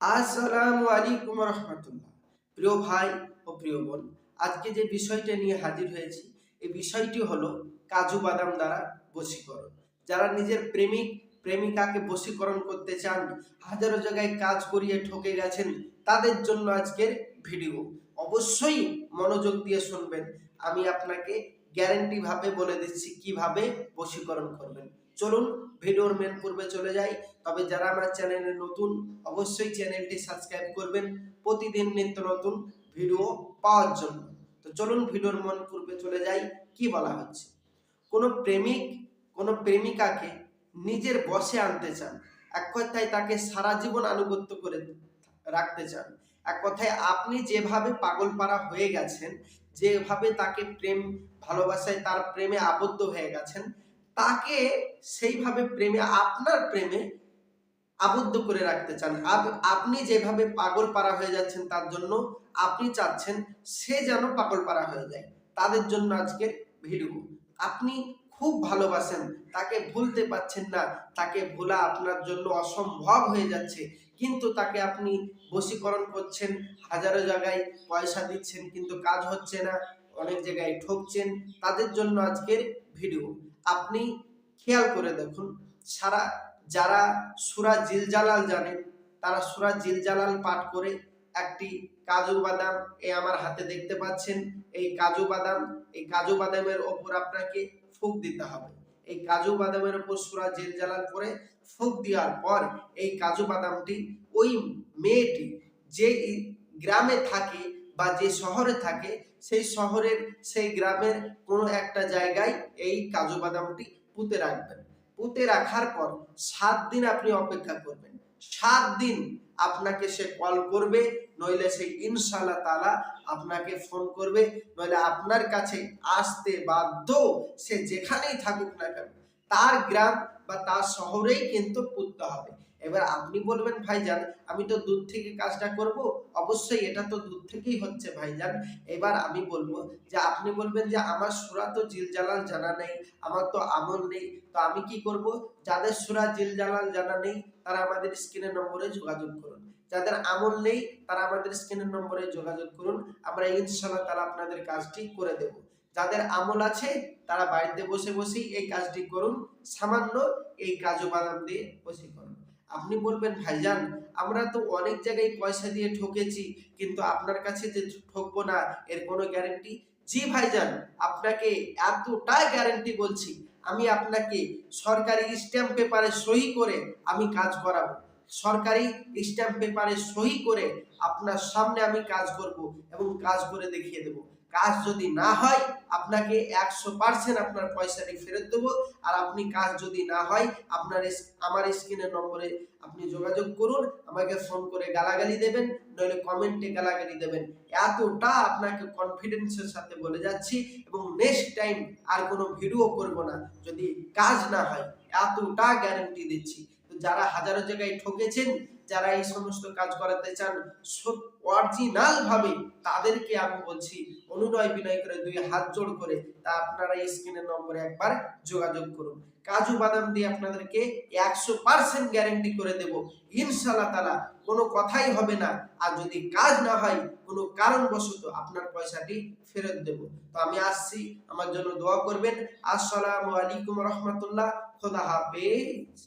আসসালামু আলাইকুম রহমতুল্লাহ। প্রিয় ভাই ও প্রিয় বোন, আজকে যে বিষয়টা নিয়ে হাজির হয়েছি, এই বিষয়টি হলো কাজু বাদাম দ্বারা বশীকরণ। যারা নিজের প্রেমিক, প্রেমিকাকে বশীকরণ করতে চান, হাজারো জায়গায় কাজ করিয়ে ঠকে গেছেন, তাদের জন্য আজকের ভিডিও। অবশ্যই মনোযোগ দিয়ে শুনবেন। আমি আপনাকে গ্যারেন্টি ভাবে বলে দিচ্ছি কীভাবে বশীকরণ করবেন। চলুন ভিডিওর মেন পূর্বে চলে যাই। তবে যারা আমার চ্যানেলে নতুন, অবশ্যই চ্যানেলটি সাবস্ক্রাইব করবেন। প্রতিদিন নিত্য নতুন ভিডিও পাওয়ার জন্য। তো চলুন ভিডিওর মন পূর্বে চলে যাই। কি বলা হচ্ছে? কোনো প্রেমিক, কোনো প্রেমিকাকে নিজের বসে আনতে চান, এক কথায় তাকে সারা জীবন আনুগত্য করে রাখতে চান, এক কথায় আপনি যেভাবে পাগল পাড়া হয়ে গেছেন, যেভাবে তাকে প্রেম, ভালোবাসায় তার প্রেমে আবদ্ধ হয়ে গেছেন তাকে সেইভাবে প্রেমে, আপনার প্রেমে আবদ্ধ করে রাখতে চান। আপ- আপনি যেভাবে পাগল পাড়া হয়ে যাচ্ছেন তার জন্য আপনি চাচ্ছেন সে যেন পাগল পাড়া হয়ে যায়। তাদের জন্য আজকের ভিডিও। আপনি খুব ভালোবাসেন, তাকে ভুলতে পারছেন না, তাকে ভোলা আপনার জন্য অসম্ভব হয়ে যাচ্ছে, কিন্তু তাকে আপনি বশীকরণ করছেন, হাজারো জায়গায় পয়সা দিচ্ছেন, কিন্তু কাজ হচ্ছে না, অনেক জায়গায় ঠকছেন, তাদের জন্য আজকের ভিডিও। আপনি খেয়াল করে দেখুন, সারা যারা সুরা জিলজালাল জানেন তারা সুরা জিলজালাল পাঠ করে একটি কাজু বাদাম এই আমার হাতে দেখতে পাচ্ছেন। এই কাজু বাদাম, এই কাজু বাদামের ওপর আপনাকে ফুক দিতে হবে। এই কাজু বাদামের ওপর সুরা জিলজালাল করে ফুক দেওয়ার পর এই কাজু বাদামটি ওই মেয়েটি যে গ্রামে থাকে বা যে শহরে থাকে, সেই শহরের, সেই গ্রামের কোনো একটা জায়গায় এই কাজু বাদামটি পুঁতে রাখবেন। পুঁতে রাখার পর সাত দিন আপনি অপেক্ষা করবেন। সাত দিন আপনাকে সে কল করবে, নইলে সে ইনশাল্লাহ তালা আপনাকে ফোন করবে, নইলে আপনার কাছে আসতে বাধ্য সে যেখানেই থাকুক না কেন, তার গ্রাম বা তার শহরেই কিন্তু পুঁততে হবে। এবার আপনি বলবেন, ভাইজান, আমি তো দূর থেকে কাজটা করব অবশ্যই এটা তো দূর থেকেই হচ্ছে ভাইজান। এবার আমি বলব যে আপনি বলবেন যে আমার সুরা তো জিল জিলজালাল জানা নেই, আমার তো আমল নেই, তো আমি কি করব? যাদের সুরা জিল জিলজালাল জানা নেই, তারা আমাদের স্ক্রিনের নম্বরে যোগাযোগ করুন। যাদের আমল নেই, তারা আমাদের স্ক্রিনের নম্বরে যোগাযোগ করুন। আমরা ইনশাল্লাহ তারা আপনাদের কাজটি করে দেব। যাদের আমল আছে, তারা বাড়িতে বসে বসেই এই কাজটি করুন। সামান্য এই কাজু বাদাম দিয়ে বসে করুন। আপনি বলবেন, ভাইজান, আমরা তো অনেক জায়গায় পয়সা দিয়ে ঠকেছি, কিন্তু আপনার কাছে যে ঠকবো না, এর কোনো গ্যারেন্টি জি ভাইজান, আপনাকে এতটাই গ্যারেন্টি বলছি, আমি আপনাকে সরকারি স্ট্যাম্প পেপারে সই করে আমি কাজ করাবো। সরকারি স্ট্যাম্প পেপারে সই করে আপনার সামনে আমি কাজ করব এবং কাজ করে দেখিয়ে দেব। কাজ যদি না হয়, আপনাকে একশো পার্সেন্ট আপনার পয়সাটি ফেরত দেবো। আর আপনি কাজ যদি না হয়, আপনার আমার স্ক্রিনের নম্বরে আপনি যোগাযোগ করুন, আমাকে ফোন করে গালাগালি দেবেন, নইলে কমেন্টে গালাগালি দেবেন। এতটা আপনাকে কনফিডেন্সের সাথে বলে যাচ্ছি এবং নেক্সট টাইম আর কোনো ভিডিও করব না। যদি কাজ না হয়, এতটা গ্যারান্টি দিচ্ছি। তো যারা হাজারো জায়গায় ঠকেছেন যারা এই সমস্ত কাজ করাতে চান অরিজিনাল ভাবে তাদেরকে আমি বলছি, অনুনয় বিনয় করে দুই হাত জোড় করে তা আপনারা এই স্ক্রিনের নম্বরে একবার যোগাযোগ করুন। কাজু বাদাম দিয়ে আপনাদেরকে একশো পার্সেন্ট গ্যারেন্টি করে দেব। ইনশাল্লাহ তালা কোনো কথাই হবে না। আর যদি কাজ না হয়, কোনো কারণবশত আপনার পয়সাটি ফেরত দেব। তো আমি আসছি, আমার জন্য দোয়া করবেন। আসসালামু আলাইকুম রহমতুল্লাহ। খোদা হাফেজ।